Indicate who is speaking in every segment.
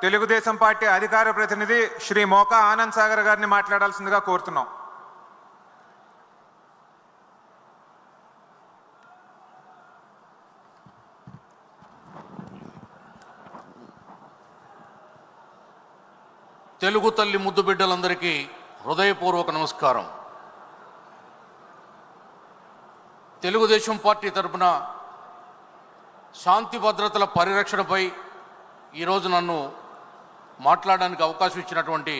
Speaker 1: Telugu Desam party అధికార ప్రతినిధి శ్రీ మోకా ఆనంద్ సాగర్ గారిని మాట్లాడాల్సిందిగా కోరుతున్నాం.
Speaker 2: తెలుగు తల్లి ముద్దు బిడ్డలందరికీ హృదయపూర్వక నమస్కారం. తెలుగుదేశం పార్టీ తరపున శాంతి భద్రతల పరిరక్షణపై ఈరోజు నన్ను మాట్లాడడానికి అవకాశం ఇచ్చినటువంటి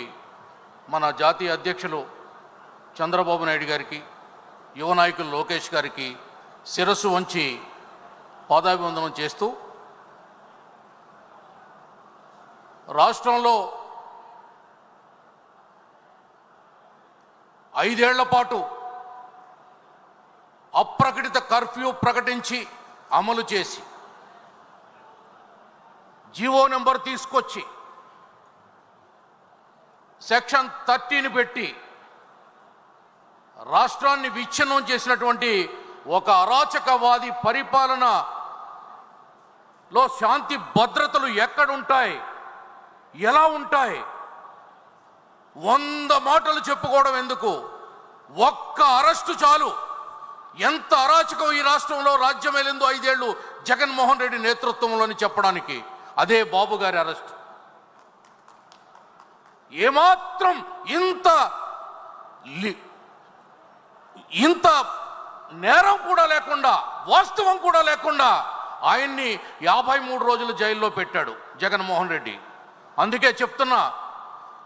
Speaker 2: మన జాతీయ అధ్యక్షులు చంద్రబాబు నాయుడు గారికి యువ నాయకులు లోకేష్ గారికి శిరస్సు వంచి పాదాభివందనం చేస్తూ రాష్ట్రంలో ఐదేళ్ళ పాటు అప్రకటిత కర్ఫ్యూ ప్రకటించి అమలు చేసి జీవో నెంబర్ తీసుకొచ్చి సెక్షన్ థర్టీని పెట్టి రాష్ట్రాన్ని విచ్ఛిన్నం చేసినటువంటి ఒక అరాచకవాది పరిపాలనలో శాంతి భద్రతలు ఎక్కడుంటాయి? ఎలా ఉంటాయి? వంద మాటలు చెప్పుకోవడం ఎందుకు? ఒక్క అరెస్టు చాలు. ఎంత అరాచకం ఈ రాష్ట్రంలో రాజ్యం వెళ్ళిందో ఐదేళ్ళు జగన్మోహన్ రెడ్డి నేతృత్వంలోని చెప్పడానికి. అదే బాబు గారి అరెస్టు. ఏమాత్రం ఇంత ఇంత నేరం కూడా లేకుండా వాస్తవం కూడా లేకుండా ఆయన్ని యాభై మూడు రోజులు జైల్లో పెట్టాడు జగన్మోహన్ రెడ్డి. అందుకే చెప్తున్నా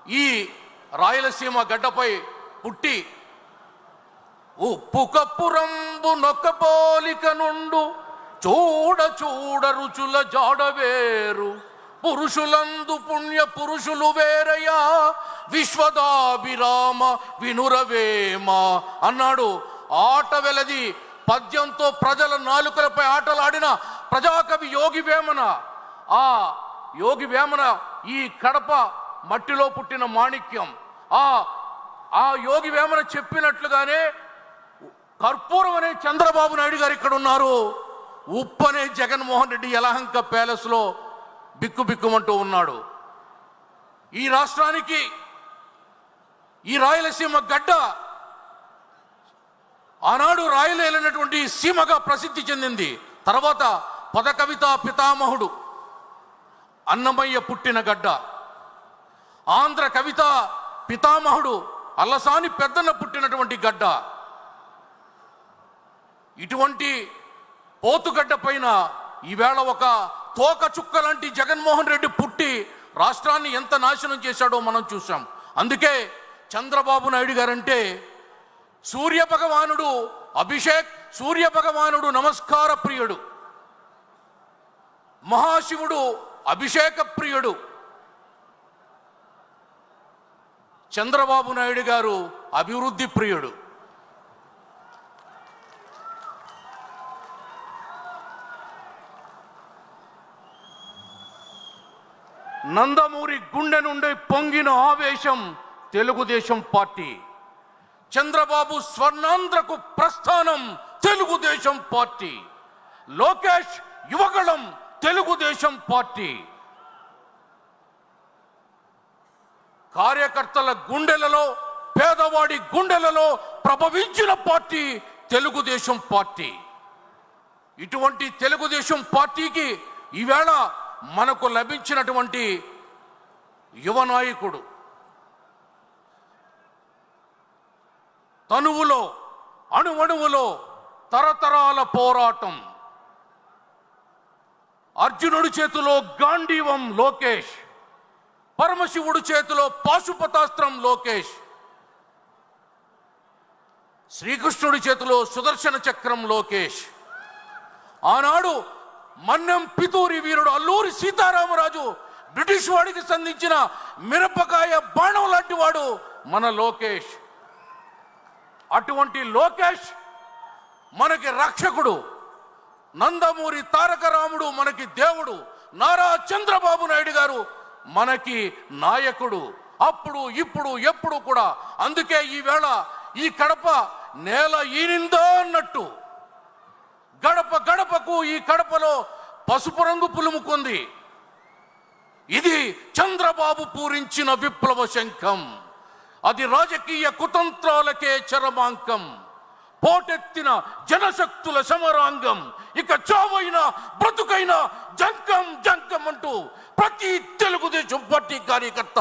Speaker 2: ఈ రాయలసీమ గడ్డపై పుట్టి ఉప్పు కప్పురంబు నొక్కపోలిక నుండు చూడ చూడ రుచుల జాడవేరు పురుషులందు పుణ్య పురుషులు వేరయ్యా. విశ్వదాభిరామ వినురవేమ అన్నాడు. ఆట వెలది పద్యంతో ప్రజల నాలుకలపై ఆటలాడిన ప్రజాకవి యోగి వేమన. ఆ యోగి వేమన ఈ కడప మట్టిలో పుట్టిన మాణిక్యం. ఆ ఆ యోగి వేమన చెప్పినట్లుగానే కర్పూరం అనే చంద్రబాబు నాయుడు గారు ఇక్కడ ఉన్నారు ఉప్పు అనే జగన్మోహన్ రెడ్డి యలహంక ప్యాలెస్లో బిక్కు బిక్కుమంటూ ఉన్నాడు. ఈ రాష్ట్రానికి ఈ రాయలసీమ గడ్డ ఆనాడు రాయలేనటువంటి సీమగా ప్రసిద్ధి చెందింది. తర్వాత పదకవిత పితామహుడు అన్నమయ్య పుట్టిన గడ్డ. ఆంధ్ర కవిత పితామహుడు అల్లసాని పెద్దన పుట్టినటువంటి గడ్డ. ఇటువంటి పోతుగడ్డ పైన ఈవేళ ఒక తోక చుక్క లాంటి జగన్మోహన్ రెడ్డి పుట్టి రాష్ట్రాన్ని ఎంత నాశనం చేశాడో మనం చూసాం అందుకే చంద్రబాబు నాయుడు గారంటే సూర్య భగవానుడు అభిషేక్ సూర్య భగవానుడు నమస్కార ప్రియుడు. మహాశివుడు అభిషేక ప్రియుడు. చంద్రబాబు నాయుడు గారు అభివృద్ధి ప్రియుడు. నందమూరి గుండె నుండి పొంగిన ఆవేశం తెలుగుదేశం పార్టీ. చంద్రబాబు స్వర్ణాంధ్రకు ప్రస్థానం తెలుగుదేశం పార్టీ. లోకేష్ యువగళం తెలుగుదేశం పార్టీ. కార్యకర్తల గుండెలలో పేదవాడి గుండెలలో ప్రభవించిన పార్టీ తెలుగుదేశం పార్టీ. ఇటువంటి తెలుగుదేశం పార్టీకి ఈవేళ మనకు లభించినటువంటి యువ నాయకుడు. తనువులో అణువణువులో తరతరాల పోరాటం. అర్జునుడి చేతిలో గాంధీవం లోకేష్. పరమశివుడి చేతిలో పాశుపతాస్త్రం లోకేష్. శ్రీకృష్ణుడి చేతిలో సుదర్శన చక్రం లోకేష్. ఆనాడు మన్నెం పితూరి వీరుడు అల్లూరి సీతారామరాజు బ్రిటిష్ వాడికి సంధించిన మిరపకాయ బాణం లాంటి వాడు మన లోకేష్. అటువంటి లోకేష్ మనకి రక్షకుడు. నందమూరి తారక రాముడు మనకి దేవుడు. నారా చంద్రబాబు నాయుడు గారు మనకి నాయకుడు. అప్పుడు ఇప్పుడు ఎప్పుడు కూడా. అందుకే ఈవేళ ఈ కడప నేల ఈనిందో అన్న గడప ఈ కడపలో పసుపు రంగు పులుముకుంది. ఇది చంద్రబాబు పూరించిన విప్లవ శంఖం. అది రాజకీయ కుతంత్రాలకే చరమాంకం. పోటెత్తిన జనశక్తుల సమరాంగం. ఇక చావైన బ్రతుకైన జంకం జంకం అంటూ ప్రతి తెలుగుదేశం పార్టీ కార్యకర్త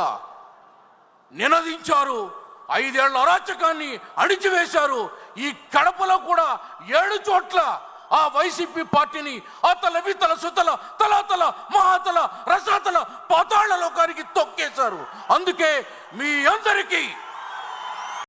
Speaker 2: నినదించారు. ఐదేళ్ళ అరాచకాన్ని అణిచివేశారు. ఈ కడపలో కూడా ఏడు చోట్ల ఆ వైసీపీ పార్టీని అతల వితల సుతల తలాతల మహాతల రసాతల పాతాళ లోకానికి తొక్కేశారు. అందుకే మీ అందరికీ